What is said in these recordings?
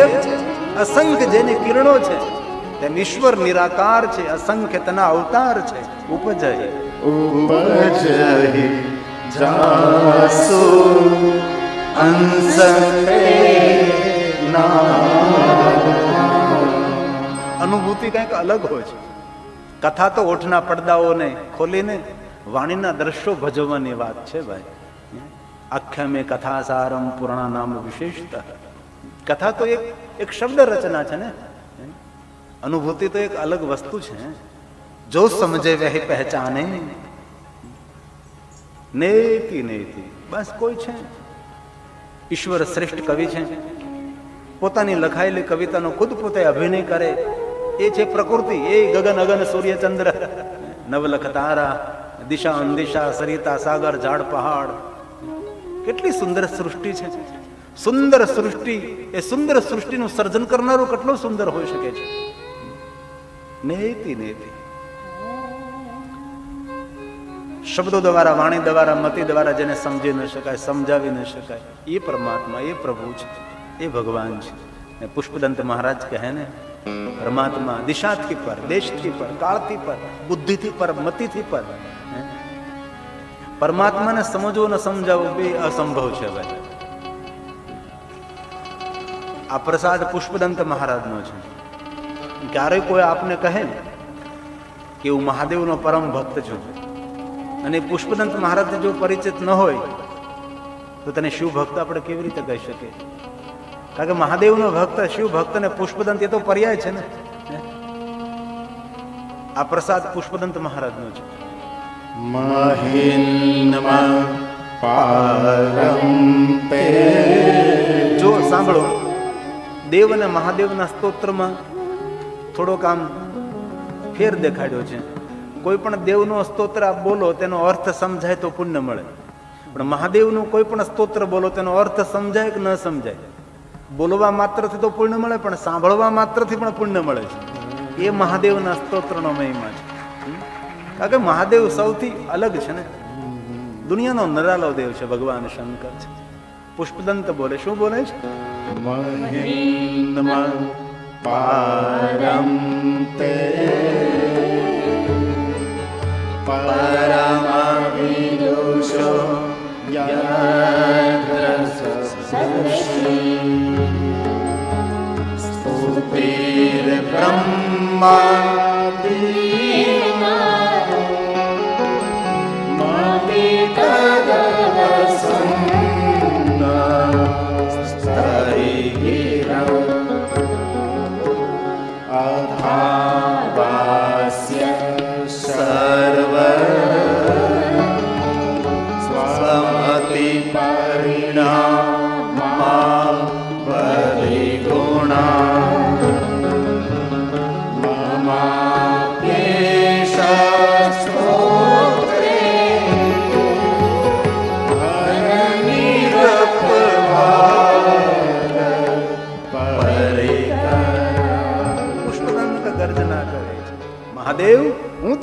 દેવ છે અસંખ્ય જેની કિરણો છે તેમ ઈશ્વર નિરાકાર છે અસંખ્ય તના અવતાર છે ઉપજય. ઉપજહિ જાસુ અનુભૂતિ કંઈક અલગ હોય છે. કથા તો ઓઠના પડદાઓને ખોલીને વાણીના દ્રશ્યો ભજવવાની વાત છે ભાઈ. આખ્યા મેં કથા સારમ પુરાણા નામ વિશેષત. કથા તો એક એક શબ્દ રચના છે ને? અનુભૂતિ તો એક અલગ વસ્તુ છે. જો સમજે વહ પહેચાને. નેતિ નેતિ, બસ કોઈ છે. ઈશ્વર શ્રેષ્ઠ કવિ છે. પોતાની લખાયેલી કવિતાનો ખુદ પોતે અભિનય કરે. એ છે પ્રકૃતિ. એ ગગન, અગન, સૂર્યચંદ્ર. નવલખ તારા દિશા અંદિશા સરિતા સાગર, ઝાડ, પહાડ. કેટલી સુંદર સૃષ્ટિ છે. સુંદર સૃષ્ટિ, એ સુંદર સૃષ્ટિનું સર્જન કરનારું કેટલું સુંદર હોઈ શકે છે? નેતિ નેતિ. શબ્દો દ્વારા, વાણી દ્વારા, મતિ દ્વારા જેને સમજી ન શકાય, સમજાવી ન શકાય, એ પરમાત્મા, એ પ્રભુ છે, એ ભગવાન છે. ને પુષ્પદંત મહારાજ કહે ને, પરમાત્મા દિશાથી પર, દેશથી પર, કાળથી પર, બુદ્ધિથી પર, મતિથી પર? પરમાત્માને સમજવો ને સમજાવવું બે અસંભવ છે ભાઈ આ પ્રસાદ પુષ્પદંત મહારાજનો છે. ક્યારેય કોઈ આપને કહે ને કે હું મહાદેવનો પરમ ભક્ત છું અને પુષ્પદંત મહારાજને જો પરિચિત ન હોય તો તને શિવ ભક્ત આપણે કેવી રીતે કહી શકીએ? કારણ કે મહાદેવનો ભક્ત શિવ ભક્ત ને પુષ્પદંત એ તો પર્યાય છે ને. આ પ્રસાદ પુષ્પદંત મહારાજનો છે. મહિન્મ પારમ જો સાંભળો. દેવ અને મહાદેવના સ્તોત્રમાં થોડોક આમ ફેર દેખાડ્યો છે. કોઈ પણ દેવનો સ્તોત્ર આપ બોલો, તેનો અર્થ સમજાય તો પુણ્ય મળે. પણ મહાદેવનું કોઈ પણ સ્તોત્ર બોલો, તેનો અર્થ સમજાય કે ન સમજાય? બોલવા માત્રથી તો પુણ્ય મળે, પણ સાંભળવા માત્રથી પણ પુણ્ય મળે છે. એ મહાદેવના સ્તોત્રનો મહિમા છે. કારણ કે મહાદેવ સૌથી અલગ છે ને. દુનિયાનો નરાલો દેવ છે, ભગવાન શંકર છે. પુષ્પદંત બોલે, શું બોલે છે? મહિન્મ પારમ તે પરમ વિદુષો યત્ર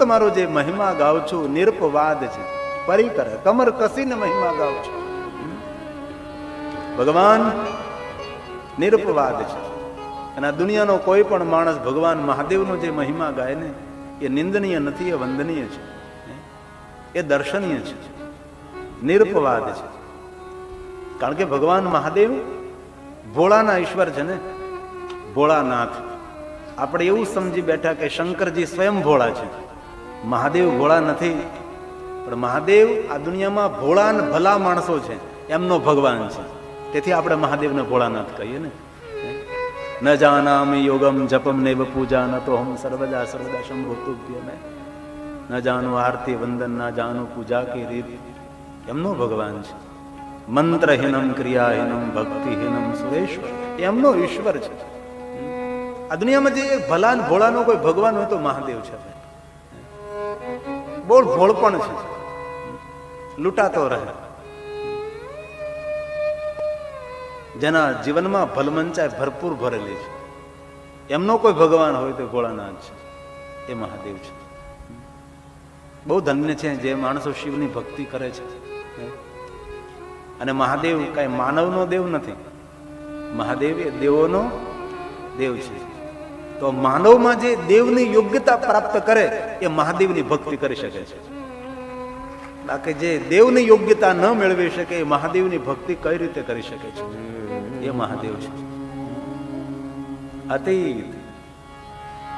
તમારો જે મહિમા ગાઉં છું, નિરપવાદ છે. પરિકર કમર કસીને મહિમા ગાઉં છું. ભગવાન, નિરપવાદ છે. અને દુનિયાનો કોઈ પણ માણસ ભગવાન મહાદેવનો જે મહિમા ગાય ને, એ નિંદનીય નથી, એ વંદનીય છે. એ દર્શનીય છે. નિરપવાદ છે. કારણ કે ભગવાન મહાદેવ ભોળાના ઈશ્વર છે ને, ભોળાનાથ. આપણે એવું સમજી બેઠા કે શંકરજી સ્વયં ભોળા છે. મહાદેવ ભોળા નથી. પણ મહાદેવ આ દુનિયામાં ભોળા ને ભલા માણસો છે. એમનો ભગવાન છે. તેથી આપણે મહાદેવને ભોળાનાથ કહીએ ને? ન જાનામ યોગમ જપમ નૈવ પૂજા ન તો હમ સર્વદા સર્વદા શંભુતુભ્ય મેં. ન જાનું આરતી વંદન, ના જાનું પૂજા કે રીત. એમનો ભગવાન છે. મંત્રહીનમ, ક્રિયાહીનમ, ભક્તિહીનમ, સુરેશ્વર. એમનો ઈશ્વર છે. આ દુનિયામાં જે ભલા ભોળાનો કોઈ ભગવાન હોય તો મહાદેવ છે. બહુ ભોળપણ છે. લૂંટાતો રહે. જેના જીવનમાં ભલમંચાય ભરપૂર ભરેલી છે. એમનો કોઈ ભગવાન હોય તો ભોળાનાથ છે. એ મહાદેવ છે. બહુ ધન્ય છે જે માણસો શિવની ભક્તિ કરે છે. અને મહાદેવ કઈ માનવનો દેવ નથી. મહાદેવ એ દેવોનો દેવ છે. તો માનવમાં જે દેવની યોગ્યતા પ્રાપ્ત કરે, એ મહાદેવની ભક્તિ કરી શકે છે. બાકી જે દેવની યોગ્યતા ન મેળવી શકે, એ મહાદેવની ભક્તિ કઈ રીતે કરી શકે છે? એ મહાદેવ છે. અતીત.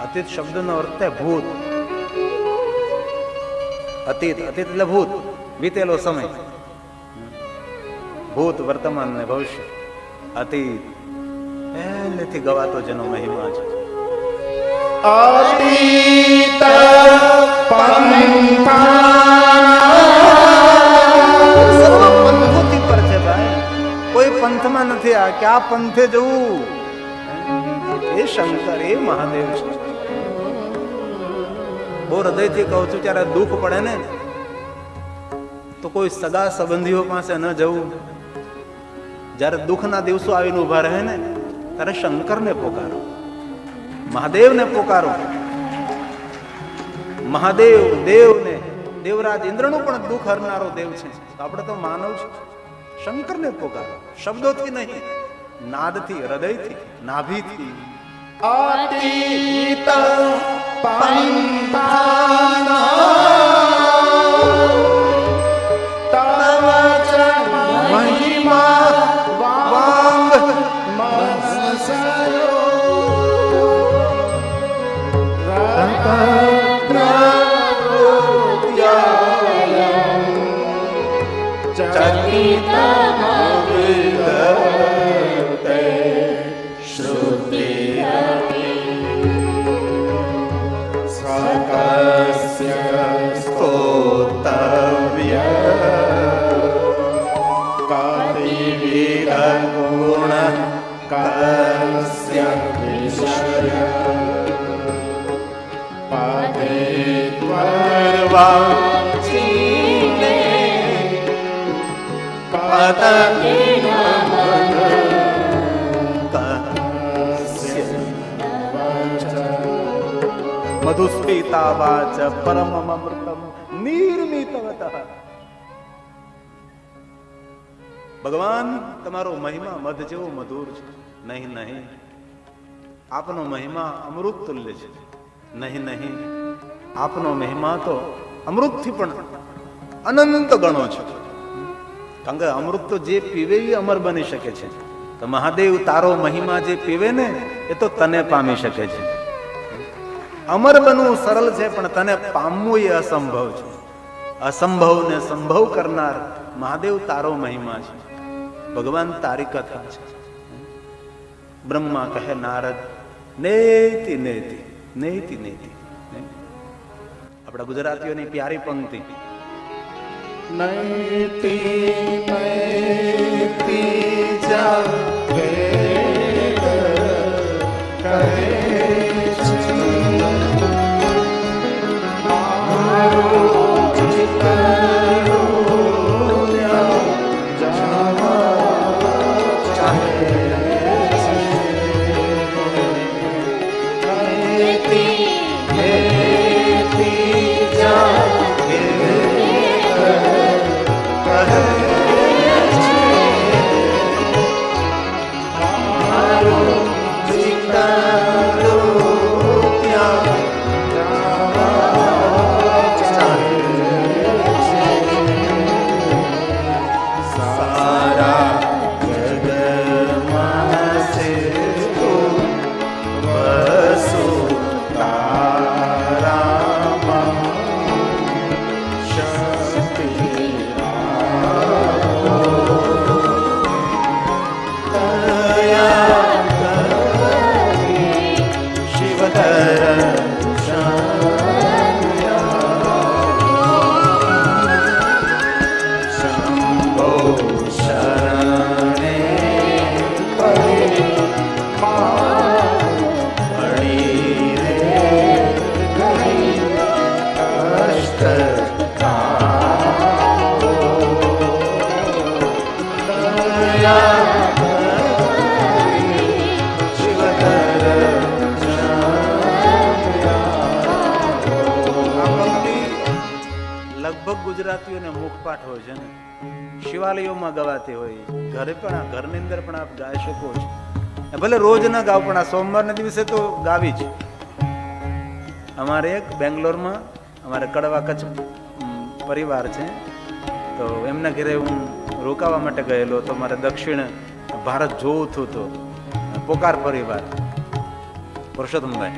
અતીત શબ્દનો અર્થ ભૂત. અતીત. અતીત એટલે ભૂત. વીતેલો સમય. ભૂત વર્તમાન ને ભવિષ્ય. અતીત. પહેલેથી ગવાતો જેનો મહિમા છે. અતીત પંથોથી પર છે કોઈ પંથમાં નથી આ. ક્યાં પંથે જવું? એ શંકર એ મહાદેવ. બહુ હૃદયથી કહું છું, ત્યારે દુઃખ પડે ને. તો કોઈ સગા સંબંધીઓ પાસે ન જવું. જ્યારે દુઃખના દિવસો આવીને ઊભા રહે ને, ત્યારે શંકરને પોકારો. મહાદેવને પોકારો. મહાદેવ, દેવને, દેવરાજ ઇન્દ્રનું પણ દુઃખ હરનારો દેવ છે. તો આપણે તો માનવ છે શંકરને પોકારો. શબ્દોથી નહીં, નાદથી, હૃદયથી, નાભીથી. અતીત તવ મધુસ્મિતા વાચ પરમમૃતમ નિર્મિતવત ભગવાન તમારો મહિમા મધ જેવો મધુર છે. નહીં નહીં. આપનો મહિમા અમૃત તુલ્ય છે. નહીં નહીં. આપનો મહિમા તો અમૃતથી પણ અનંત ગણો છે. કારણ કે અમૃત તો જે પીવે એ અમર બની શકે છે. તો મહાદેવ તારો મહિમા જે પીવે ને, એ તો તને પામી શકે છે. અમર બનવું સરળ છે, પણ તને પામવું એ અસંભવ છે. અસંભવને સંભવ કરનાર મહાદેવ તારો મહિમા છે. ભગવાન તારી કથા છે. બ્રહ્મા કહે, નારદ, નેતિ નેતિ નેતિ નેતિ. આપણા ગુજરાતીઓની પ્યારી પંક્તિ. નૈતિ નૈતિ. પાઠ હોય છે ને, શિવાલયોમાં ગવાતી હોય, ઘરે પણ ઘરની અંદર પણ આપ ગાઈ શકો છો. ભલે રોજ ના ગાવ, પણ આ સોમવારના દિવસે તો ગાવી જ. અમારે એક બેંગ્લોરમાં, અમારે કડવા કચ્છ પરિવાર છે. તો એમના ઘરે હું રોકાવા માટે ગયેલો તો મારે દક્ષિણ ભારત જોવું હતું પોકાર પરિવાર, પુરુષોત્તમભાઈ.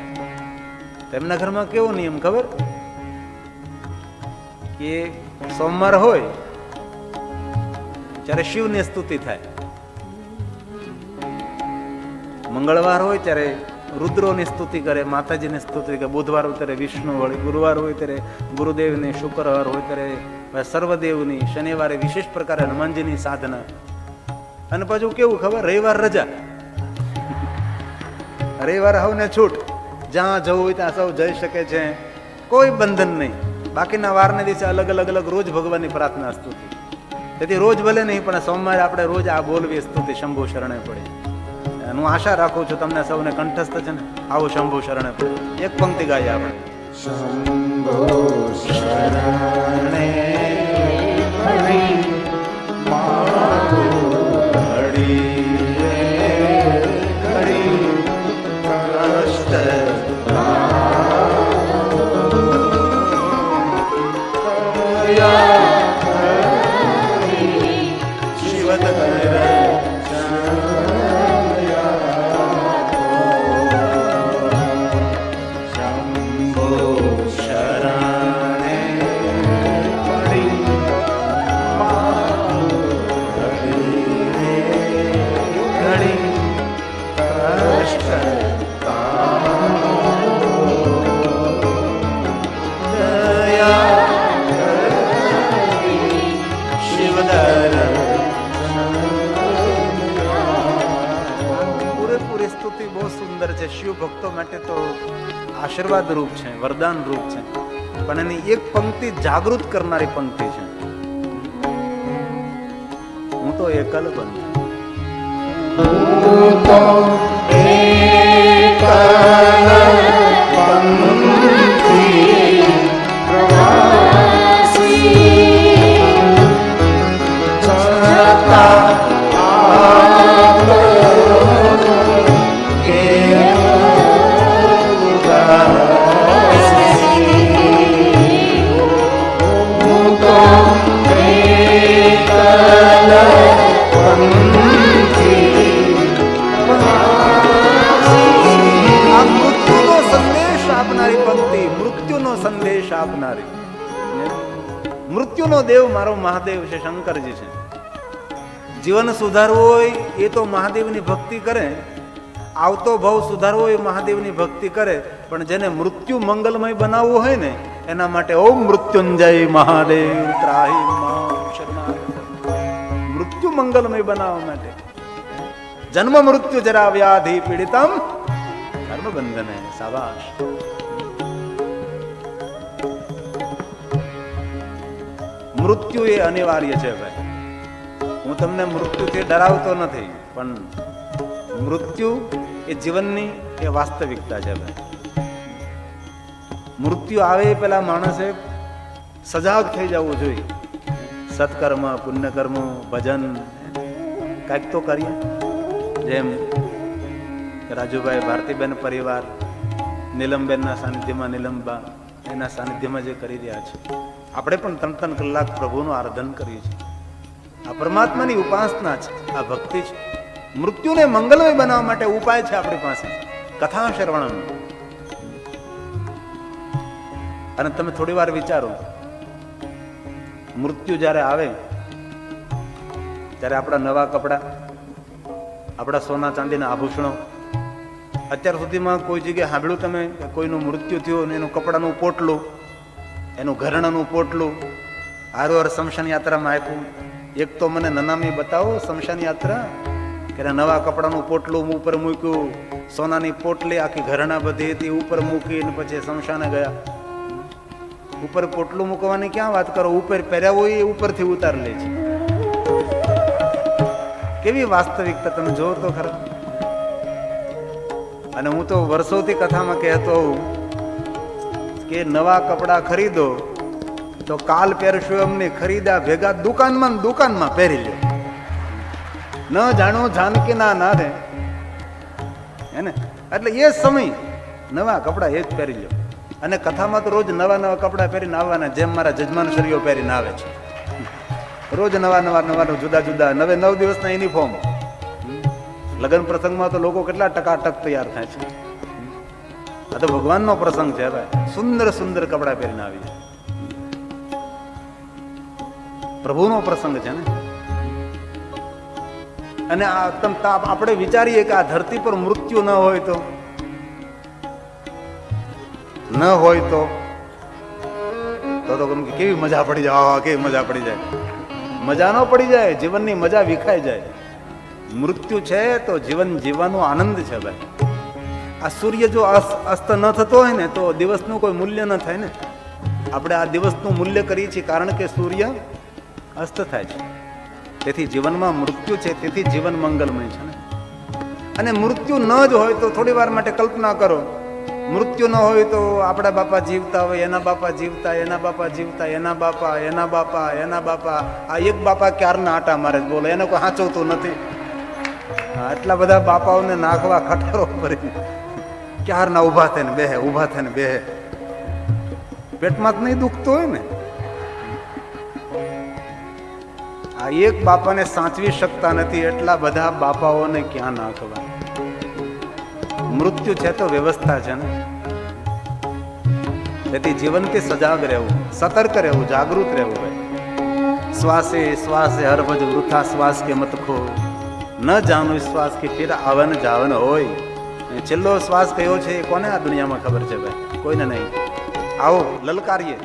એમના ઘરમાં કેવો નિયમ ખબર? કે સોમવાર હોય ત્યારે શિવની સ્તુતિ થાય. મંગળવાર હોય ત્યારે રુદ્રોની સ્તુતિ કરે, માતાજીની સ્તુતિ કરે, બુધવાર હોય ત્યારે વિષ્ણુ વળી, ગુરુવાર હોય ત્યારે ગુરુદેવની શુક્રવાર હોય ત્યારે સર્વદેવની, શનિવારે વિશેષ પ્રકારે હનુમાનજીની સાધના. અને પાછું કેવું ખબર? રવિવાર રજા. રવિવાર હવને છૂટ. જ્યાં જવું હોય ત્યાં સૌ જઈ શકે છે. કોઈ બંધન નહીં. બાકીના વારને દિવસે અલગ અલગ અલગ રોજ ભગવાનની પ્રાર્થના સ્તુતિ. તેથી રોજ ભલે નહીં, પણ સોમવારે આપણે રોજ આ બોલવી સ્તુતિ, શંભુ શરણે પડી. હું આશા રાખું છું તમને સૌને કંઠસ્થ છે ને, આવો શંભુ શરણે પડી. એક પંક્તિ ગાઈએ આપણે. શંભુ શરણે છે શિવ ભક્તો માટે તો આશીર્વાદ રૂપ છે, વરદાન રૂપ છે. પણ એની એક પંક્તિ જાગૃત કરનારી પંક્તિ છે. હું તો એકલ બન તો સંદેશ આપનારી. મૃત્યુનો દેવ મારો મહાદેવ છે, શંકરજી છે. જીવન સુધારવું હોય એ તો મહાદેવની ભક્તિ કરે. આવતો ભાવ સુધારવો હોય મહાદેવની ભક્તિ કરે. પણ જેને મૃત્યુ મંગલમય બનાવવું હોય ને, એના માટે ઓમ મૃત્યુંજય મહાદેવ ત્રાહી મૃત્યુ મંગલમય બનાવવા માટે. જન્મ મૃત્યુ જરા વ્યાધિ પીડિતમ. કર્મ બંધને સાબાશ. મૃત્યુ એ અનિવાર્ય છે ભાઈ. હું તમને મૃત્યુથી ડરાવતો નથી, પણ મૃત્યુ એ જીવનની એ વાસ્તવિકતા છે ભાઈ. મૃત્યુ આવે એ પેલા માણસે સજાગ થઈ જવું જોઈએ. સત્કર્મ, પુણ્યકર્મ, ભજન, કાંઈક તો કરીએ. જેમ રાજુભાઈ ભારતીબેન પરિવાર, નીલમબેનના સાનિધ્યમાં નીલમબા, એના સાનિધ્યમાં જે કરી રહ્યા છે. આપણે પણ ત્રણ ત્રણ કલાક પ્રભુનું આરાધન કરીએ છીએ. આ પરમાત્માની ઉપાસના છે, આ ભક્તિ છે. મૃત્યુને મંગલમય બનાવવા માટે ઉપાય છે આપણી પાસે. કથા શ્રવણમ અને તમે થોડી વાર વિચારો. મૃત્યુ જ્યારે આવે, ત્યારે આપણા નવા કપડા, આપણા સોના ચાંદીના આભૂષણો, અત્યાર સુધીમાં કોઈ જગ્યાએ સાંભળ્યું તમે કોઈનું મૃત્યુ થયું અને એનું કપડાનું પોટલું? એનું ઘરણનું પોટલું હારો હાર શમશાન યાત્રામાં આપ્યું. એક તો મને નનામી બતાવો, શમશાન યાત્રા, કે નવા કપડાનું પોટલું ઉપર મૂક્યું, સોનાની પોટલી, આખી ઘરણા બધી હતી, ઉપર મૂકીને પછી શમશાને ગયા. ઉપર પોટલું મૂકવાની ક્યાં વાત કરો? ઉપર પહેર્યા હોય એ ઉપરથી ઉતાર લે છે. કેવી વાસ્તવિકતા તમે જોવો તો ખરા. અને હું તો વર્ષોથી કથામાં કહેતો હોઉં કે નવા કપડાં ખરીદો, તો કાલ પહેરશું એમને ખરીદા ભેગા દુકાનમાં દુકાનમાં પહેરી લે ન જાણો જાનકી ના ના રે. હે એટલે એ સમય નવા કપડાં એ જ પહેરી લો અને કથામાં તો રોજ નવા નવા કપડાં પહેરીને આવવાના, જેમ મારા જજમાન શરીરો પહેરીને આવે છે. રોજ નવા નવા નવા જુદા જુદા, નવે નવ દિવસના યુનિફોર્મ લગ્ન પ્રસંગમાં તો લોકો કેટલા ટકાટક તૈયાર થાય છે. આ તો ભગવાનનો પ્રસંગ છે ભાઈ. સુંદર સુંદર કપડાં પહેરીને આવી પ્રભુનો પ્રસંગ છે ને? અને આપણે વિચારીએ કે આ ધરતી પર મૃત્યુ ન હોય તો? ન હોય તો? તો કેવી મજા પડી જાય. કેવી મજા પડી જાય. મજા ન પડી જાય, જીવનની મજા વિખાઈ જાય. મૃત્યુ છે તો જીવન જીવવાનો આનંદ છે ભાઈ. આ સૂર્ય જો અસ- અસ્ત ન થતો હોય ને તો દિવસનું કોઈ મૂલ્ય ન થાય ને. આપણે આ દિવસનું મૂલ્ય કરીએ છીએ કારણ કે સૂર્ય અસ્ત થાય છે. તેથી જીવનમાં મૃત્યુ છે તેથી જીવન મંગલમય છે ને. અને મૃત્યુ ન જ હોય તો થોડી વાર માટે કલ્પના કરો. મૃત્યુ ન હોય તો આપણા બાપા જીવતા હોય એના બાપા જીવતા એના બાપા જીવતા એના બાપા એના બાપા એના બાપા. આ એક બાપા ક્યારના આટા મારે છે, બોલો એને કોઈ સાચવતું નથી. એટલા બધા બાપાઓને નાખવા ખટારો ભરી ક્યારના ઊભા થઈને બેહે, ઊભા થઈને બેહે? પેટમાં જ નહીં દુખતું હોય ને? આ એક બાપાને સાચવી શકતા નથી એટલા બધા બાપાઓને ક્યાં નાખવા? મૃત્યુ છે તો વ્યવસ્થા છે ને? તેથી જીવનથી સજાગ રહેવું, સતર્ક રહેવું, જાગૃત રહેવું ભાઈ. શ્વાસે શ્વાસે હરભજ વૃથા શ્વાસ કે મત ખો ન જાણું શ્વાસ કે ફિર આવન જાવન હોય. છેલ્લો શ્વાસ કયો છે એ કોને આ દુનિયામાં ખબર છે ભાઈ? કોઈને નહીં. આવો, લલકારીએ.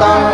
આજે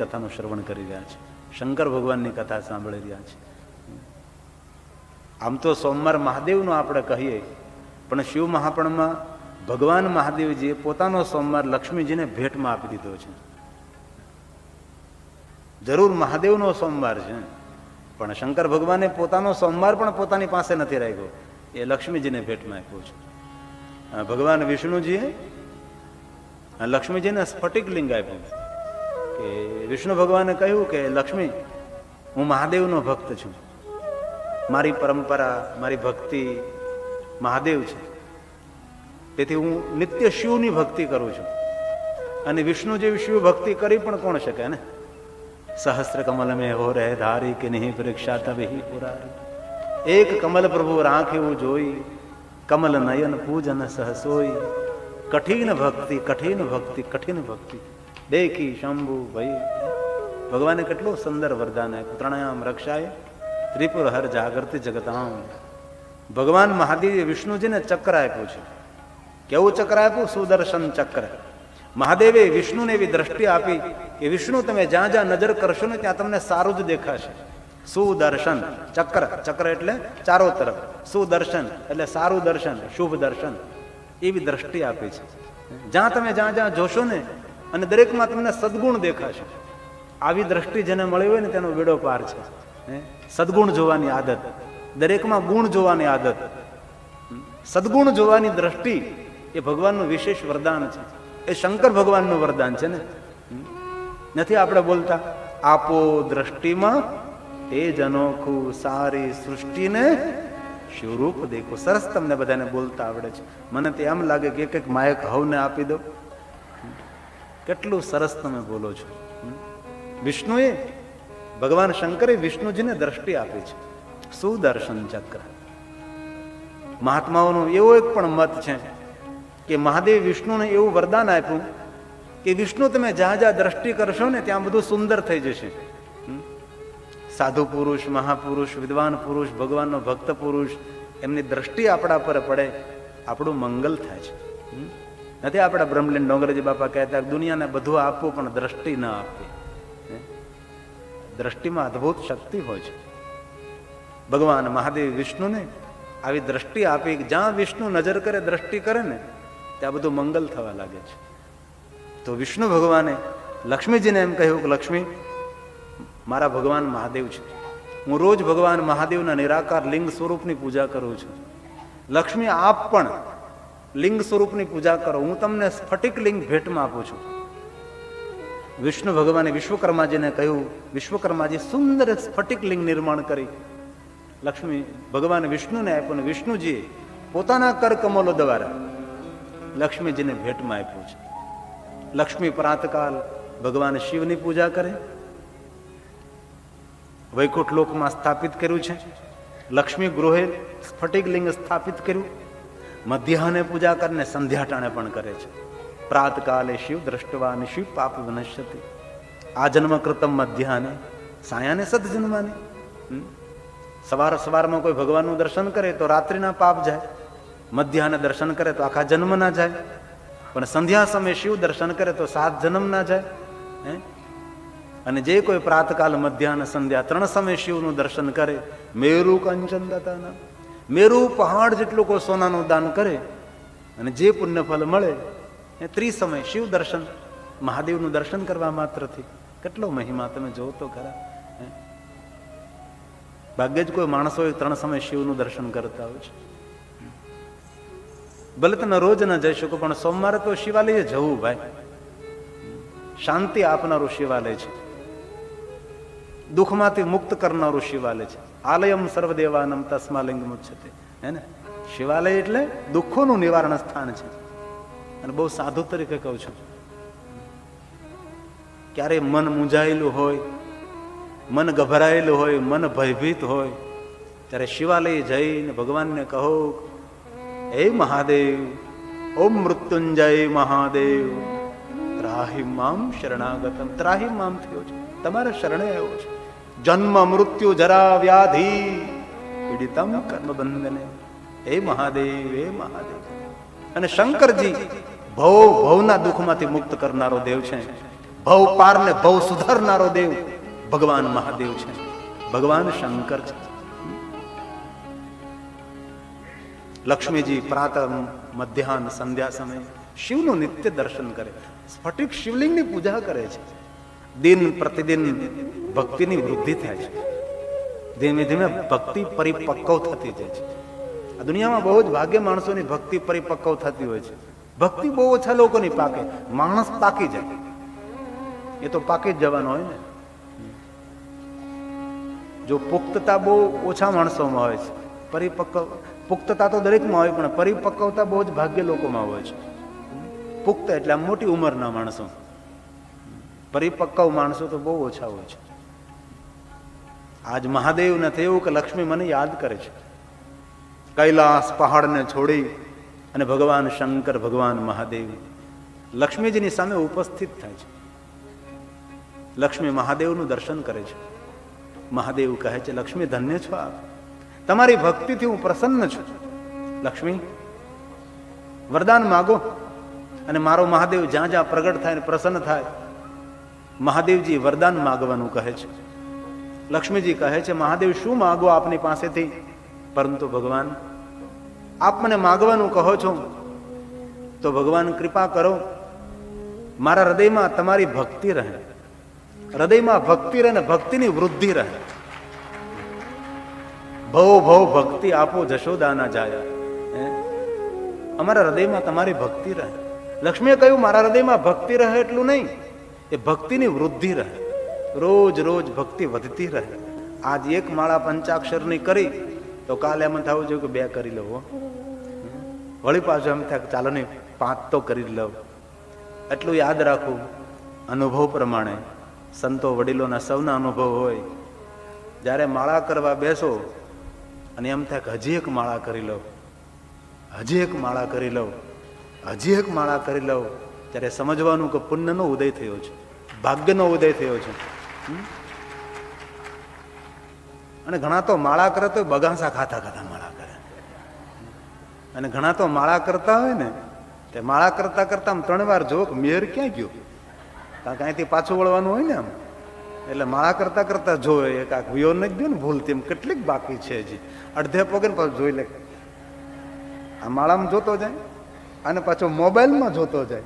કથાનું શ્રવણ કરી રહ્યા છે. શંકર ભગવાનની કથા સાંભળી રહ્યા છે. આમ તો સોમવાર મહાદેવનું આપણે કહીએ, પણ શિવ મહાપણમાં ભગવાન મહાદેવજીએ પોતાનો સોમવાર લક્ષ્મીજીને ભેટમાં આપી દીધો છે. જરૂર મહાદેવનો સોમવાર છે, પણ શંકર ભગવાને પોતાનો સોમવાર પણ પોતાની પાસે નથી રાખ્યો. એ લક્ષ્મીજીને ભેટમાં આપ્યો છે. ભગવાન વિષ્ણુજીએ લક્ષ્મીજીને સ્ફટિક લિંગ આપ્યું કે વિષ્ણુ ભગવાને કહ્યું કે, લક્ષ્મી, હું મહાદેવનો ભક્ત છું. મારી પરંપરા, મારી ભક્તિ મહાદેવ છે. તેથી હું નિત્ય શિવની ભક્તિ કરું છું. અને વિષ્ણુ જેવી શિવ ભક્તિ કરી પણ કોણ શકે, ને? સહસ્ત્ર કમલ મેં હો રહે ધારી કે નહીં પરીક્ષા તબ પુરા એક કમલ પ્રભુ રાખ એવું જોઈ, કમલ નયન પૂજન સહસોઈ. કઠિન ભક્તિ કઠિન ભક્તિ કઠિન ભક્તિ. દેખી શંભુ ભાઈ ભગવાને કેટલું સુંદર વરદાન આપ્યું. પ્રણાયામ રક્ષાય, ત્રિપુર હર જાગૃતિ જગતામ. ભગવાન મહાદેવે વિષ્ણુજીને ચક્ર આપ્યું છે. કેવું ચક્ર આપ્યું? સુદર્શન ચક્ર. મહાદેવે વિષ્ણુને એવી દ્રષ્ટિ આપી કે, વિષ્ણુ, તમે જ્યાં જ્યાં નજર કરશો ને, ત્યાં તમને સારું જ દેખાશે. સુદર્શન ચક્ર. ચક્ર એટલે ચારો તરફ. સુદર્શન એટલે સારું દર્શન, શુભ દર્શન. એવી દ્રષ્ટિ આપી છે. જ્યાં તમે જ્યાં જ્યાં જોશો ને અને દરેકમાં તમને સદગુણ દેખાશે. આવી દ્રષ્ટિ જેને મળી હોય ને તેનો વેડો પાર છે? સદગુણ જોવાની આદત. દરેકમાં ગુણ જોવાની આદત. સદગુણ જોવાની દ્રષ્ટિ એ ભગવાનનું વિશેષ વરદાન છે. એ શંકર ભગવાનનું વરદાન છે ને? નથી આપણે બોલતા? આપો દ્રષ્ટિમાં તે જ અનોખું સારી સૃષ્ટિને સ્વરૂપ દેખો. સરસ તમને બધાને બોલતા આવડે છે. મને તો એમ લાગે કે એક એક માયક હવને આપી દો કેટલું સરસ તમે બોલો છો. વિષ્ણુએ ભગવાન શંકરે વિષ્ણુજીને દ્રષ્ટિ આપી છે. સુદર્શન ચક્ર. મહાત્માઓનો એવો એક પણ મત છે કે મહાદેવ વિષ્ણુને એવું વરદાન આપ્યું કે વિષ્ણુ તમે જ્યાં જ્યાં દ્રષ્ટિ કરશો ને ત્યાં બધું સુંદર થઈ જશે? સાધુ પુરુષ, મહાપુરુષ, વિદ્વાન પુરુષ, ભગવાનનો ભક્ત પુરુષ, એમની દ્રષ્ટિ આપણા પર પડે, આપણું મંગલ થાય છે? નથી આપણા બ્રહ્મલીન ડોંગરજી બાપા કહેતા દુનિયાને બધું આપવું, પણ દ્રષ્ટિ ન આપવી. દ્રષ્ટિમાં અદ્ભુત શક્તિ હોય છે. ભગવાન મહાદેવ વિષ્ણુને આવી દ્રષ્ટિ આપી, જ્યાં વિષ્ણુ નજર કરે, દ્રષ્ટિ કરે ને, ત્યાં બધું મંગલ થવા લાગે છે. તો વિષ્ણુ ભગવાને લક્ષ્મીજીને એમ કહ્યું કે, લક્ષ્મી, મારા ભગવાન મહાદેવ છે. હું રોજ ભગવાન મહાદેવના નિરાકાર લિંગ સ્વરૂપની પૂજા કરું છું. લક્ષ્મી, આપ પણ લિંગ સ્વરૂપની પૂજા કરો. હું તમને સ્ફટિક લિંગ ભેટમાં આપું છું. વિષ્ણુ ભગવાને વિશ્વકર્માજીને કહ્યું, વિશ્વકર્માજી, સુંદર સ્ફટિક લિંગ નિર્માણ કરી. લક્ષ્મી ભગવાન વિષ્ણુને આપ્યું અને વિષ્ણુજીએ પોતાના કરકમલો દ્વારા લક્ષ્મીજીને ભેટમાં આપ્યું છે. લક્ષ્મી પ્રાતકાલ ભગવાન શિવની પૂજા કરે, વૈકુંઠ લોકમાં સ્થાપિત કર્યું છે. લક્ષ્મી ગૃહે સ્ફટિક લિંગ સ્થાપિત કર્યું. મધ્યાહને પૂજા કરીને સંધ્યાટાણે પણ કરે છે. પ્રાતકાલે શિવ દ્રષ્ટવાને શિવ પાપ વિનશ્યતિ. આ જન્મ કૃતમ મધ્યાહને, સાયાને સદજન્માને? સવાર સવારમાં કોઈ ભગવાનનું દર્શન કરે તો રાત્રિના પાપ જાય. મધ્યાહને દર્શન કરે તો આખા જન્મ ના જાય. પણ સંધ્યા સમયે શિવ દર્શન કરે તો સાત જન્મ ના જાય. હે? અને જે કોઈ પ્રાતકાલ, મધ્યાહન સંધ્યા ત્રણ સમય શિવનું દર્શન કરે, મેરુ કંચન દાતાના મેરુ પહાડ જેટલું કોઈ સોનાનું દાન કરે અને જે પુણ્યફળ મળે, એ ત્રિસમય શિવ દર્શન, મહાદેવનું દર્શન કરવા માત્રથી. કેટલો મહિમા તમે જોવો તો ખરા ભાગ્યે જ કોઈ માણસો ત્રણ સમય શિવનું દર્શન કરતા હોય છે. ભલે તમે રોજ ન જઈ શકો, પણ સોમવારે તો શિવાલયે જવું ભાઈ. શાંતિ આપનારું શિવાલય છે. દુઃખમાંથી મુક્ત કરનારું શિવાલય છે. આલયમ સર્વદેવાનમ તસ્માલિંગ મુચ્છતે હે ને? શિવાલય એટલે દુઃખોનું નિવારણ સ્થાન છે. અને બહુ સાધુ તરીકે કહું છું. ક્યારેય મન મૂંઝાયેલું હોય, મન ગભરાયેલું હોય, મન ભયભીત હોય, ત્યારે શિવાલય જઈને ભગવાનને કહો, હે મહાદેવ, ઓમ મૃત્યુંજય મહાદેવ. ત્રાહી મામ શરણાગતમ. ત્રાહી મામ થયો છે. તમારે શરણે આવ્યો છે. જન્મ મૃત્યુ જરા વ્યાધિ પીડિતમ કર્મ હે મહાદેવ હે મહાદેવ અને શંકરજી ભવ ભવના દુઃખમાંથી મુક્ત કરનારો દેવ છે. ભવ પારને ભવ સુધારનારો દેવ ભગવાન મહાદેવ છે. ભગવાન શંકર છે. લક્ષ્મીજી પ્રાત મધ્યાહન સંધ્યા સમયે શિવનું નિત્ય દર્શન કરે. સ્ફટિક શિવલિંગની પૂજા કરે છે. દિન પ્રતિદિન ભક્તિની વૃદ્ધિ થાય છે. ધીમે ધીમે ભક્તિ પરિપક્વ થતી જાય છે. આ દુનિયામાં બહુ જ ભાગ્ય માણસોની ભક્તિ પરિપક્વ થતી હોય છે. ભક્તિ બહુ ઓછા લોકોની પાકે. માણસ પાકી જાય. એ તો પાકી જ જવાનો હોય ને. જો પુખ્તતા બહુ ઓછા માણસોમાં હોય છે. પરિપક્વ, પુખ્તતા તો દરેકમાં હોય, પણ પરિપક્વતા બહુ જ ભાગ્ય લોકોમાં હોય છે. પુખ્ત એટલે મોટી ઉંમરના માણસો. પરિપક્વ માણસો તો બહુ ઓછા હોય છે. આજ મહાદેવને થયું કે લક્ષ્મી મને યાદ કરે છે. કૈલાસ પહાડને છોડી અને ભગવાન શંકર, ભગવાન મહાદેવ લક્ષ્મીજીની સામે ઉપસ્થિત થાય છે. લક્ષ્મી મહાદેવનું દર્શન કરે છે. મહાદેવ કહે છે, લક્ષ્મી, ધન્ય છો આપ. તમારી ભક્તિથી હું પ્રસન્ન છું. લક્ષ્મી, વરદાન માગો. અને મારો મહાદેવ જ્યાં જ્યાં પ્રગટ થાય ને પ્રસન્ન થાય મહાદેવજી વરદાન માગવાનું કહે છે. લક્ષ્મીજી કહે છે, મહાદેવ, શું માગો આપની પાસેથી? પરંતુ ભગવાન, આપ મને માગવાનું કહો છો. તો ભગવાન, કૃપા કરો. મારા હૃદયમાં તમારી ભક્તિ રહે. હૃદયમાં ભક્તિ રહે ને ભક્તિની વૃદ્ધિ રહે. ભવ ભવ, ભક્તિ આપો જશોદાના જાયા? અમારા હૃદયમાં તમારી ભક્તિ રહે. લક્ષ્મીએ કહ્યું, મારા હૃદયમાં ભક્તિ રહે એટલું નહીં. એ ભક્તિની વૃદ્ધિ રહે. રોજ રોજ ભક્તિ વધતી રહે. આજ એક માળા પંચાક્ષરની કરી, તો કાલે એમ થવું જોઈએ કે બે કરી લઉં. વળી પાછું એમ થાય ચાલો ને પાંચ તો કરી લઉં. એટલું યાદ રાખવું અનુભવ પ્રમાણે સંતો વડીલોના સૌના અનુભવ હોય. જ્યારે માળા કરવા બેસો, અને એમ થાય કે હજી એક માળા કરી લઉં, હજી એક માળા કરી લઉં, હજી એક માળા કરી લઉં, ત્યારે સમજવાનું કે પુણ્યનો ઉદય થયો છે. ભાગ્યનો ઉદય થયો છે. અને ઘણા તો માળા કરે તો બગાસા ખાતા ખાતા માળા કરે. અને ઘણા તો માળા કરતા હોય ને, તે માળા કરતા કરતા આમ ત્રણ વાર જોક મેર ક્યાં ગયો? કારણ કે અહીંથી પાછું વળવાનું હોય ને આમ. એટલે માળા કરતા કરતા જોવે એક આ વિયો નથી ગયો ને ભૂલ તેમ કેટલીક બાકી છે હજી. અડધે પગે પાછું જોઈ લે. આ માળામાં જોતો જાય અને પાછો મોબાઈલમાં જોતો જાય.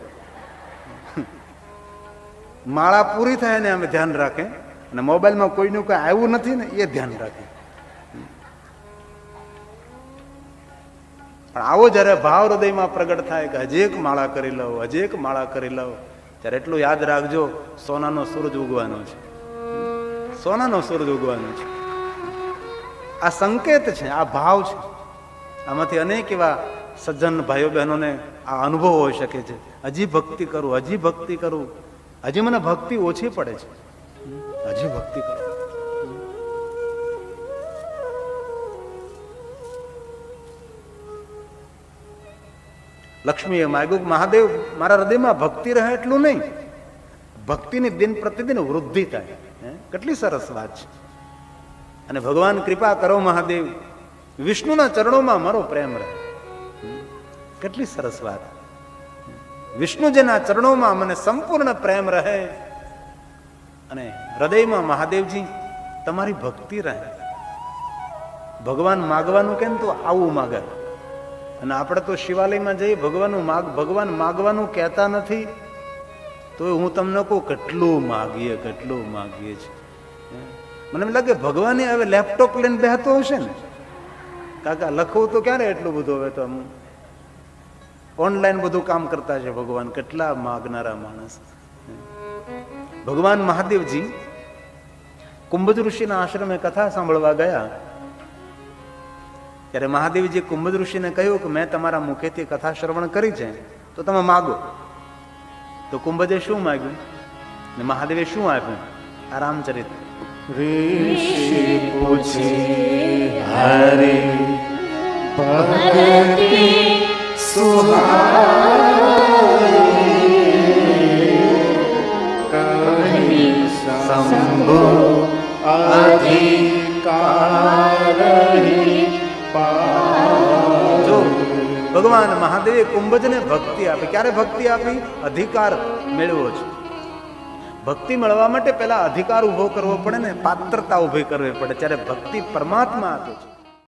માળા પૂરી થાય ને અમે ધ્યાન રાખે. અને મોબાઈલમાં કોઈનું કઈ આવ્યું નથી ને, એ ધ્યાન રાખે. પણ આવો જ્યારે ભાવ હૃદયમાં પ્રગટ થાય કે હજી એક માળા કરી લઉં હજી એક માળા કરી લઉં ત્યારે એટલું યાદ રાખજો, સોનાનો સૂરજ ઉગવાનો છે. સોનાનો સૂરજ ઉગવાનો છે. આ સંકેત છે, આ ભાવ છે. આમાંથી અનેક એવા સજ્જન ભાઈઓ બહેનોને આ અનુભવ હોઈ શકે છે. હજી ભક્તિ કરું, હજી ભક્તિ કરું. હજી મને ભક્તિ ઓછી પડે છે. હજી ભક્તિ કરું. લક્ષ્મીએ માગ્યું મહાદેવ, મારા હૃદયમાં ભક્તિ રહે એટલું નહીં. ભક્તિની દિન પ્રતિદિન વૃદ્ધિ થાય. કેટલી સરસ વાત છે. અને ભગવાન કૃપા કરો મહાદેવ. વિષ્ણુના ચરણોમાં મારો પ્રેમ રહે. કેટલી સરસ વાત. વિષ્ણુજીના ચરણોમાં મને સંપૂર્ણ પ્રેમ રહે અને હૃદયમાં મહાદેવજી તમારી ભક્તિ રહે. ભગવાન માગવાનું કેમ તો આવું માગે? અને આપણે તો શિવાલયમાં જઈ ભગવાનનું માગ, ભગવાન માગવાનું કહેતા નથી, તો હું તમને કહું, કેટલું માગીએ કેટલું માગીએ છીએ. મને લાગે ભગવાને હવે લેપટોપ લઈને બેહતો હશે ને? કાકા, લખવું તો ક્યારે એટલું બધું હવે તો આમ? ઓનલાઈન બધું કામ કરતા છે ભગવાન. કેટલા માગનારા માણસ. ભગવાન મહાદેવજી કુંભજ ઋષિના આશ્રમે કથા સાંભળવા ગયા. ત્યારે મહાદેવજી કુંભજ ઋષિને કહ્યું કે મેં તમારા મુખેથી કથા શ્રવણ કરી છે, તો તમે માગો. તો કુંભજે શું માગ્યું? ને મહાદેવે શું આપ્યું? આ રામચરિત. ઋષિ હરે ભગતી ભગવાન મહાદેવે કુંભજને ભક્તિ આપી. ક્યારે ભક્તિ આપી? અધિકાર મેળવો છે ભક્તિ મળવા માટે પહેલા અધિકાર ઊભો કરવો પડે ને પાત્રતા ઊભી કરવી પડે. ત્યારે ભક્તિ પરમાત્મા આપે છે.